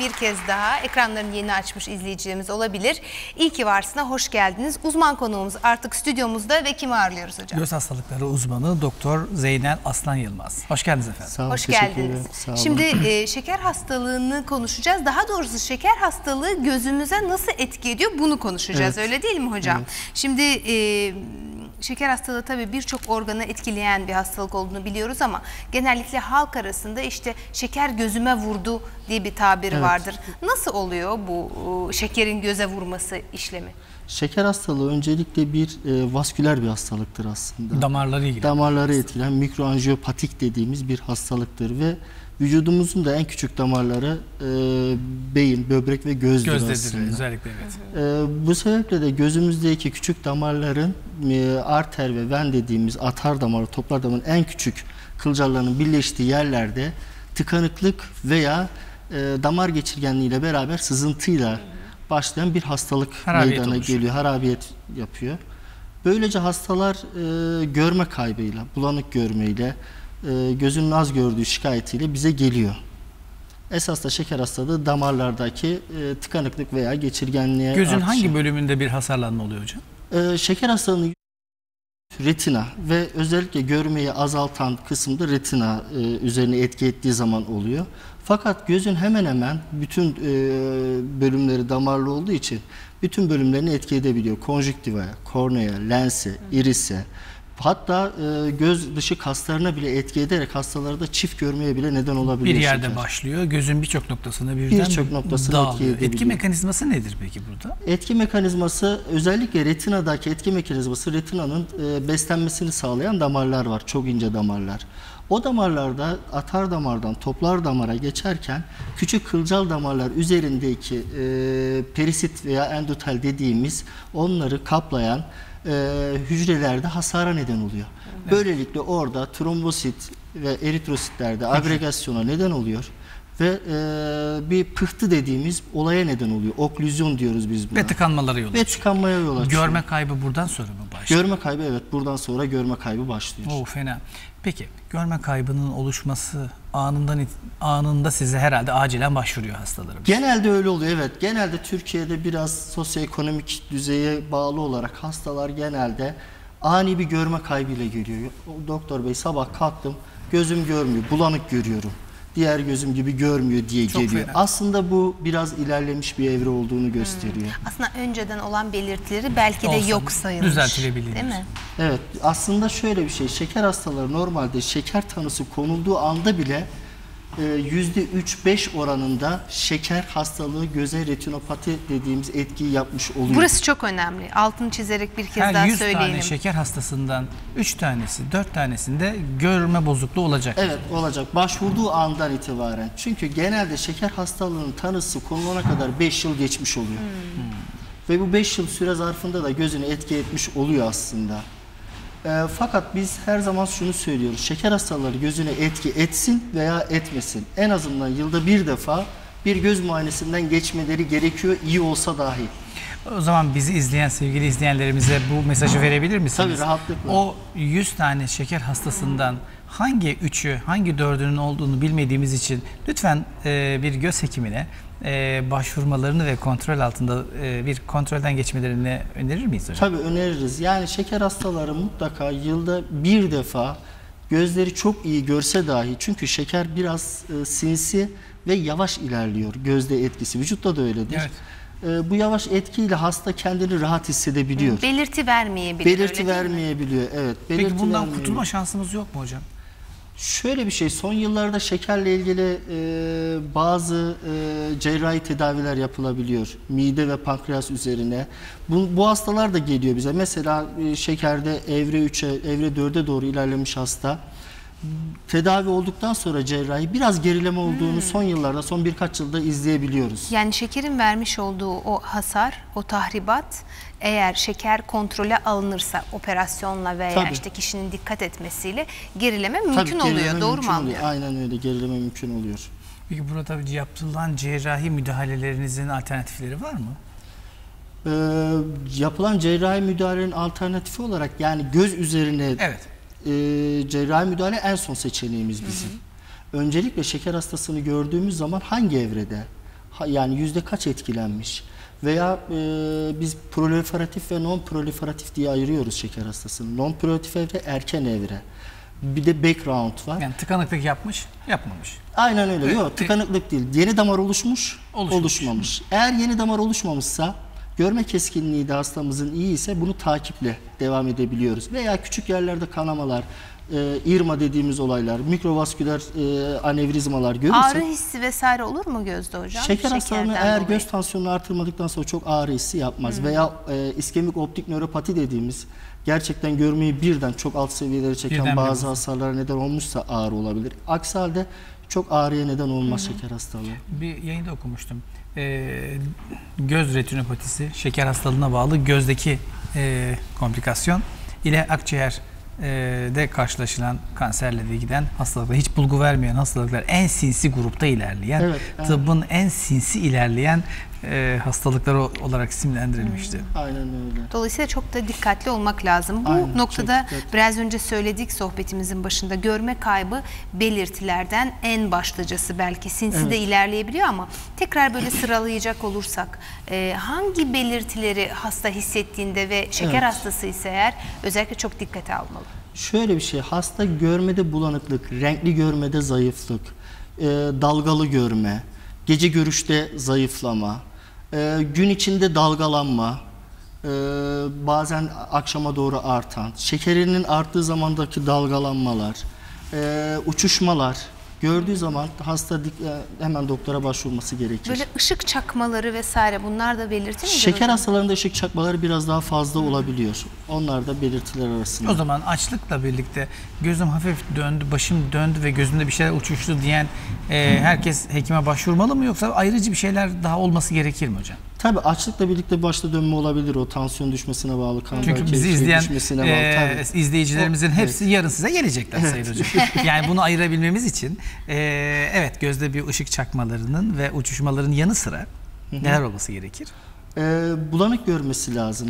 bir kez daha ekranlarını yeni açmış izleyicilerimiz olabilir. İyi ki varsına hoş geldiniz. Uzman konuğumuz artık stüdyomuzda ve kimi ağırlıyoruz hocam? Göz hastalıkları uzmanı Doktor Zeynel Aslan Yılmaz. Hoş geldiniz efendim. Sağ olun, Hoş geldiniz. Sağ olun. Şimdi e, şeker hastalığını konuşacağız. Daha doğrusu şeker hastalığı gözümüze nasıl etki ediyor bunu konuşacağız. Evet. Öyle değil mi hocam? Şimdi e, şeker hastalığı tabii birçok organı etkileyen bir hastalık olduğunu biliyoruz ama genellikle halk arasında işte şeker gözüme vurdu diye bir tabir Evet. vardır. Nasıl oluyor bu e, şekerin göze vurması işlemi? Şeker hastalığı öncelikle bir e, vasküler bir hastalıktır aslında. Damarları ilgili. Damarları etkilen mikroanjiyopatik dediğimiz bir hastalıktır ve vücudumuzun da en küçük damarları e, beyin, böbrek ve gözdür Gözdedir aslında. özellikle evet. E, bu sebeple de gözümüzdeki küçük damarların e, arter ve ven dediğimiz atar damarı, toplar damarın en küçük kılcallarının birleştiği yerlerde tıkanıklık veya e, damar geçirgenliği ile beraber sızıntıyla başlayan bir hastalık Harabiyet meydana oluşuyor. geliyor, harabiyet yapıyor. Böylece hastalar e, görme kaybıyla, bulanık görmeyle, e, gözünün az gördüğü şikayetiyle bize geliyor. Esas da şeker hastalığı damarlardaki e, tıkanıklık veya geçirgenliğe Gözün artışı. hangi bölümünde bir hasarlanma oluyor hocam? Ee, şeker hastalığının retina ve özellikle görmeyi azaltan kısımda retina e, üzerine etki ettiği zaman oluyor. Fakat gözün hemen hemen bütün e, bölümleri damarlı olduğu için bütün bölümlerini etki edebiliyor. Konjüktiva, kornea, lense, irise, hatta e, göz dışı kaslarına bile etki ederek hastalarda çift görmeye bile neden olabiliyor. Bir yerde şeker. başlıyor. Gözün birçok noktasına birden Birçok noktasına etki dağılıyor. Etki edebiliyor. mekanizması nedir peki burada? Etki mekanizması özellikle retinadaki etki mekanizması retinanın e, beslenmesini sağlayan damarlar var. Çok ince damarlar. O damarlarda atar damardan toplar damara geçerken küçük kılcal damarlar üzerindeki e, perisit veya endotel dediğimiz onları kaplayan e, hücrelerde hasara neden oluyor. Böylelikle orada trombosit ve eritrositlerde agregasyona neden oluyor ve e, bir pıhtı dediğimiz olaya neden oluyor. Oklüzyon diyoruz biz buna. Ve tıkanmaları yolu. Ve tıkanmaya yol açıyor. Görme kaybı buradan sonra mı başlıyor? Görme kaybı evet buradan sonra görme kaybı başlıyor. Oo fena. Peki görme kaybının oluşması anından anında size herhalde acilen başvuruyor hastalarımız. Genelde öyle oluyor evet. Genelde Türkiye'de biraz sosyoekonomik düzeye bağlı olarak hastalar genelde ani bir görme kaybıyla geliyor. Doktor bey sabah kalktım gözüm görmüyor bulanık görüyorum. Diğer gözüm gibi görmüyor diye Çok geliyor. fena. Aslında bu biraz ilerlemiş bir evre olduğunu gösteriyor. Aslında önceden olan belirtileri belki de Olsa yok sayılmış. düzeltilebilir. Değil mi? Evet aslında şöyle bir şey şeker hastaları normalde şeker tanısı konulduğu anda bile %3-5 oranında şeker hastalığı göze retinopati dediğimiz etkiyi yapmış oluyor. Burası çok önemli. Altını çizerek bir kez Her daha 100 söyleyelim. tane şeker hastasından 3 tanesi, 4 tanesinde görme bozukluğu olacak. Evet olacak başvurduğu andan itibaren. Çünkü genelde şeker hastalığının tanısı konulana kadar 5 yıl geçmiş oluyor. Ve bu 5 yıl süre zarfında da gözüne etki etmiş oluyor aslında. E, fakat biz her zaman şunu söylüyoruz. Şeker hastaları gözüne etki etsin veya etmesin. En azından yılda bir defa bir göz muayenesinden geçmeleri gerekiyor iyi olsa dahi. O zaman bizi izleyen sevgili izleyenlerimize bu mesajı verebilir misiniz? Tabii, rahatlıkla. O 100 tane şeker hastasından hangi 3'ü, hangi 4'ünün olduğunu bilmediğimiz için lütfen e, bir göz hekimine e, başvurmalarını ve kontrol altında e, bir kontrolden geçmelerini önerir miyiz hocam? Tabii öneririz. Yani şeker hastaları mutlaka yılda bir defa gözleri çok iyi görse dahi çünkü şeker biraz e, sinsi ve yavaş ilerliyor gözde etkisi. Vücutta da öyledir. Evet. E, bu yavaş etkiyle hasta kendini rahat hissedebiliyor. Belirti vermeyebilir. Belirti vermeyebiliyor. Evet. Belirti Peki bundan vermeyebiliyor. kurtulma şansımız yok mu hocam? Şöyle bir şey, son yıllarda şekerle ilgili e, bazı e, cerrahi tedaviler yapılabiliyor. Mide ve pankreas üzerine. Bu, bu hastalar da geliyor bize. Mesela e, şekerde evre 3'e, evre 4'e doğru ilerlemiş hasta. Tedavi olduktan sonra cerrahi biraz gerileme olduğunu Hmm. son yıllarda, son birkaç yılda izleyebiliyoruz. Yani şekerin vermiş olduğu o hasar, o tahribat eğer şeker kontrole alınırsa operasyonla veya Tabii. işte kişinin dikkat etmesiyle gerileme mümkün Tabii oluyor. gerileme Doğru mümkün mu oluyor. anlıyorum? Aynen öyle gerileme mümkün oluyor. Peki burada yapılan cerrahi müdahalelerinizin alternatifleri var mı? Ee, yapılan cerrahi müdahalenin alternatifi olarak yani göz üzerine Evet. E, cerrahi müdahale en son seçeneğimiz bizim. Öncelikle şeker hastasını gördüğümüz zaman hangi evrede, Ha- Yani yüzde kaç etkilenmiş? Veya e, biz proliferatif ve non proliferatif diye ayırıyoruz şeker hastasını. Non proliferatif evre erken evre. Bir de background var. Yani tıkanıklık yapmış, yapmamış. Aynen öyle. Yok tıkanıklık değil. Yeni damar oluşmuş, Oluşmuş. oluşmamış. Eğer yeni damar oluşmamışsa görme keskinliği de hastamızın iyi ise bunu takiple devam edebiliyoruz. Veya küçük yerlerde kanamalar, e, irma dediğimiz olaylar, mikrovasküler e, anevrizmalar görürsek Ağrı hissi vesaire olur mu gözde hocam? Şeker Şekerden eğer dolayı. göz tansiyonunu artırmadıktan sonra çok ağrı hissi yapmaz. Veya e, iskemik optik nöropati dediğimiz gerçekten görmeyi birden çok alt seviyelere çeken Birden bir bazı bozulma. hasarlara neden olmuşsa ağrı olabilir. Aksi halde çok ağrıya neden olmaz şeker hastalığı. Bir yayında okumuştum. Ee, göz retinopatisi, şeker hastalığına bağlı gözdeki e, komplikasyon ile akciğer e, de karşılaşılan kanserle de giden hastalıklar, hiç bulgu vermeyen hastalıklar, en sinsi grupta ilerleyen, Evet, evet. tıbbın en sinsi ilerleyen e, hastalıkları olarak isimlendirilmişti. Aynen öyle. Dolayısıyla çok da dikkatli olmak lazım. Bu Aynen, noktada biraz önce söyledik sohbetimizin başında görme kaybı belirtilerden en başlıcası belki sinsi de Evet. ilerleyebiliyor ama tekrar böyle sıralayacak olursak e, hangi belirtileri hasta hissettiğinde ve şeker Evet. hastası ise eğer özellikle çok dikkate almalı. Şöyle bir şey, hasta görmede bulanıklık, renkli görmede zayıflık, e, dalgalı görme, gece görüşte zayıflama, e, gün içinde dalgalanma, e, bazen akşama doğru artan, şekerinin arttığı zamandaki dalgalanmalar, e, uçuşmalar gördüğü zaman hasta e, hemen doktora başvurması gerekir. Böyle ışık çakmaları vesaire bunlar da belirti midir Şeker hocam? hastalarında ışık çakmaları biraz daha fazla olabiliyor. Onlar da belirtiler arasında. O zaman açlıkla birlikte gözüm hafif döndü, başım döndü ve gözümde bir şeyler uçuştu diyen e, herkes hekime başvurmalı mı yoksa ayrıcı bir şeyler daha olması gerekir mi hocam? Tabii açlıkla birlikte başta dönme olabilir o tansiyon düşmesine bağlı kan Çünkü bizi şey izleyen düşmesine bağlı. e, Tabii. izleyicilerimizin O- hepsi yarın size gelecekler Sayın Hocam. yani bunu ayırabilmemiz için e, evet gözde bir ışık çakmalarının ve uçuşmaların yanı sıra neler olması gerekir? E, bulanık görmesi lazım.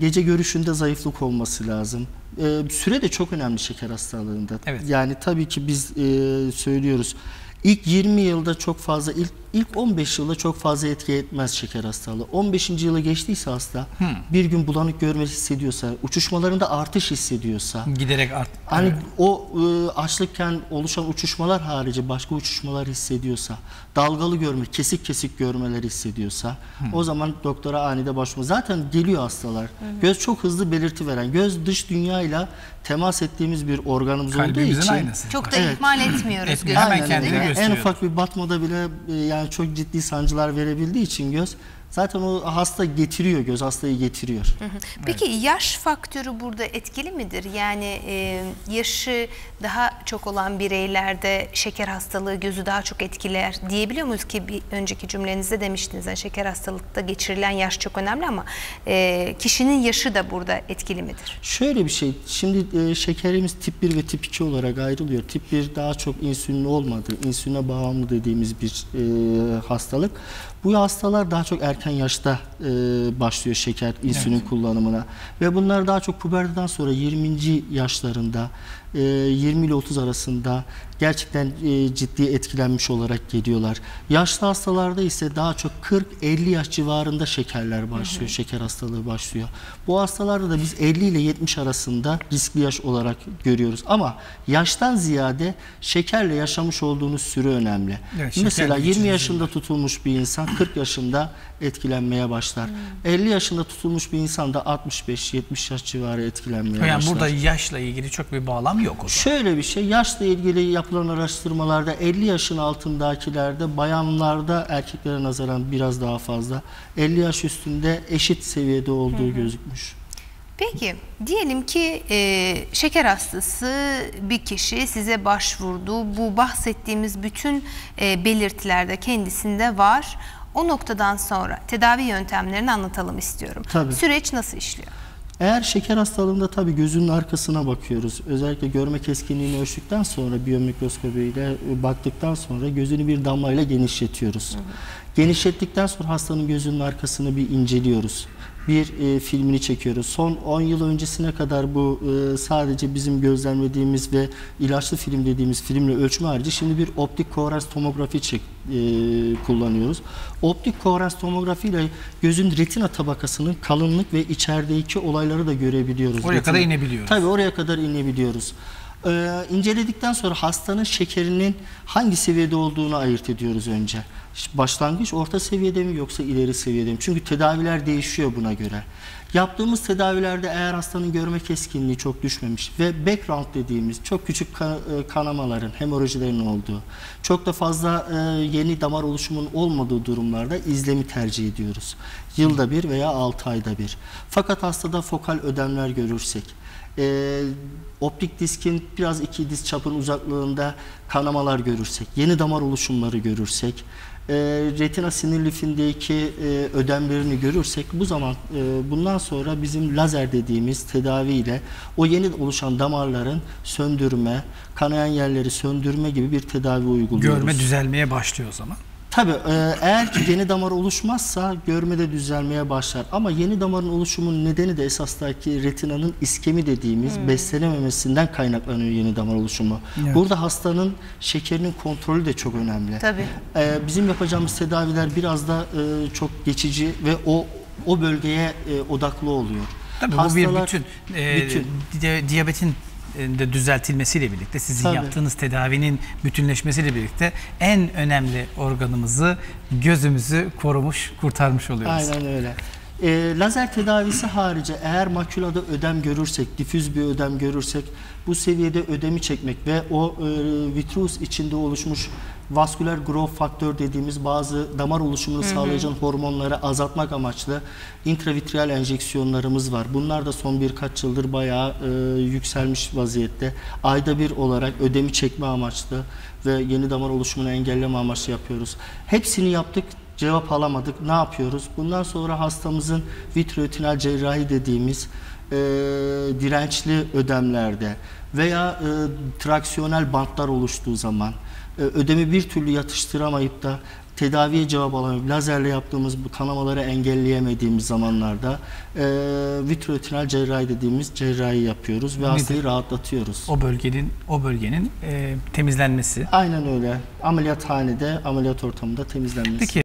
Gece görüşünde zayıflık olması lazım. E, süre de çok önemli şeker hastalığında. Evet. Yani tabii ki biz e, söylüyoruz. İlk 20 yılda çok fazla, ilk, ilk 15 yılda çok fazla etki etmez şeker hastalığı. 15. yılı geçtiyse hasta bir gün bulanık görme hissediyorsa, uçuşmalarında artış hissediyorsa, Giderek art. Hani o e, açlıkken oluşan uçuşmalar harici başka uçuşmalar hissediyorsa, dalgalı görme, kesik kesik görmeler hissediyorsa o zaman doktora anide başvurma. Zaten geliyor hastalar. Göz çok hızlı belirti veren, göz dış dünyayla temas ettiğimiz bir organımız olduğu Kalbimizin için aynası. Çok da Evet. ihmal etmiyoruz Etmiyor. Hemen kendini mi? En gösteriyor. ufak bir batmada bile e, yani çok ciddi sancılar verebildiği için göz zaten o hasta getiriyor göz hastayı getiriyor. Peki yaş faktörü burada etkili midir? Yani e, yaşı daha çok olan bireylerde şeker hastalığı gözü daha çok etkiler diyebiliyor muyuz ki bir önceki cümlenizde demiştiniz yani şeker hastalıkta geçirilen yaş çok önemli ama e, kişinin yaşı da burada etkili midir? Şöyle bir şey, şimdi e, şekerimiz tip 1 ve tip 2 olarak ayrılıyor. Tip 1 daha çok insülin olmadığı, insüline bağımlı dediğimiz bir e, hastalık. Bu hastalar daha çok erken yaşta e, başlıyor şeker, insülin kullanımına. Ve bunlar daha çok puberteden sonra 20. yaşlarında, e, 20 ile 30 arasında gerçekten e, ciddi etkilenmiş olarak geliyorlar. Yaşlı hastalarda ise daha çok 40-50 yaş civarında şekerler başlıyor, şeker hastalığı başlıyor. Bu hastalarda da biz 50 ile 70 arasında riskli yaş olarak görüyoruz. Ama yaştan ziyade şekerle yaşamış olduğunuz süre önemli. Evet, Mesela geçici 20 yaşında tutulmuş bir insan 40 yaşında etkilenmeye başlar. 50 yaşında tutulmuş bir insan da 65-70 yaş civarı etkilenmeye Yani başlar. burada yaşla ilgili çok bir bağlam yok o zaman. Şöyle bir şey, yaşla ilgili yapılan araştırmalarda 50 yaşın altındakilerde bayanlarda erkeklere nazaran biraz daha fazla, 50 yaş üstünde eşit seviyede olduğu gözükmüş. Peki diyelim ki e, şeker hastası bir kişi size başvurdu. Bu bahsettiğimiz bütün e, belirtiler de kendisinde var. O noktadan sonra tedavi yöntemlerini anlatalım istiyorum. Tabii. Süreç nasıl işliyor? Eğer şeker hastalığında tabii gözünün arkasına bakıyoruz. Özellikle görme keskinliğini ölçtükten sonra biyomikroskobu ile e, baktıktan sonra gözünü bir damlayla genişletiyoruz. Genişlettikten sonra hastanın gözünün arkasını bir inceliyoruz. Bir e, filmini çekiyoruz. Son 10 yıl öncesine kadar bu e, sadece bizim gözlemlediğimiz ve ilaçlı film dediğimiz filmle ölçme harici şimdi bir optik koherans tomografi çek, e, kullanıyoruz. Optik koherans tomografi ile gözün retina tabakasının kalınlık ve içerideki olayları da görebiliyoruz. Oraya kadar Retina- inebiliyoruz. Tabii oraya kadar inebiliyoruz. Ee, inceledikten sonra hastanın şekerinin hangi seviyede olduğunu ayırt ediyoruz önce. Başlangıç orta seviyede mi yoksa ileri seviyede mi? Çünkü tedaviler değişiyor buna göre. Yaptığımız tedavilerde eğer hastanın görme keskinliği çok düşmemiş ve background dediğimiz çok küçük e, kanamaların, hemorojilerin olduğu, çok da fazla e, yeni damar oluşumunun olmadığı durumlarda izlemi tercih ediyoruz. Yılda bir veya 6 ayda bir. Fakat hastada fokal ödemler görürsek, e, optik diskin biraz iki diz çapın uzaklığında kanamalar görürsek, yeni damar oluşumları görürsek, e, retina sinir lifindeki e, ödemlerini görürsek bu zaman e, bundan sonra bizim lazer dediğimiz tedaviyle o yeni oluşan damarların söndürme, kanayan yerleri söndürme gibi bir tedavi uyguluyoruz. Görme düzelmeye başlıyor o zaman. Tabii e, eğer ki yeni damar oluşmazsa görme de düzelmeye başlar. Ama yeni damarın oluşumunun nedeni de esastaki retinanın iskemi dediğimiz beslenememesinden kaynaklanıyor yeni damar oluşumu. Evet. Burada hastanın şekerinin kontrolü de çok önemli. Tabii. E, bizim yapacağımız tedaviler biraz da e, çok geçici ve o o bölgeye e, odaklı oluyor. Tabii bu bir Hastalar- bütün, e, bütün. di- diyabetin de düzeltilmesiyle birlikte sizin Tabii. yaptığınız tedavinin bütünleşmesiyle birlikte en önemli organımızı gözümüzü korumuş, kurtarmış oluyoruz. Aynen öyle. E, lazer tedavisi harici eğer makülada ödem görürsek, difüz bir ödem görürsek bu seviyede ödemi çekmek ve o e, vitreous içinde oluşmuş vasküler growth faktör dediğimiz bazı damar oluşumunu sağlayacak hormonları azaltmak amaçlı intravitreal enjeksiyonlarımız var. Bunlar da son birkaç yıldır bayağı e, yükselmiş vaziyette. Ayda bir olarak ödemi çekme amaçlı ve yeni damar oluşumunu engelleme amaçlı yapıyoruz. Hepsini yaptık cevap alamadık. Ne yapıyoruz? Bundan sonra hastamızın vitreoretinal cerrahi dediğimiz e, dirençli ödemlerde veya e, traksiyonel bantlar oluştuğu zaman e, ödemi bir türlü yatıştıramayıp da tedaviye cevap alamayıp lazerle yaptığımız bu kanamaları engelleyemediğimiz zamanlarda e, vitreoretinal cerrahi dediğimiz cerrahi yapıyoruz ve Nedir? hastayı rahatlatıyoruz. O bölgenin o bölgenin e, temizlenmesi. Aynen öyle. Ameliyathanede, ameliyat ortamında temizlenmesi. Peki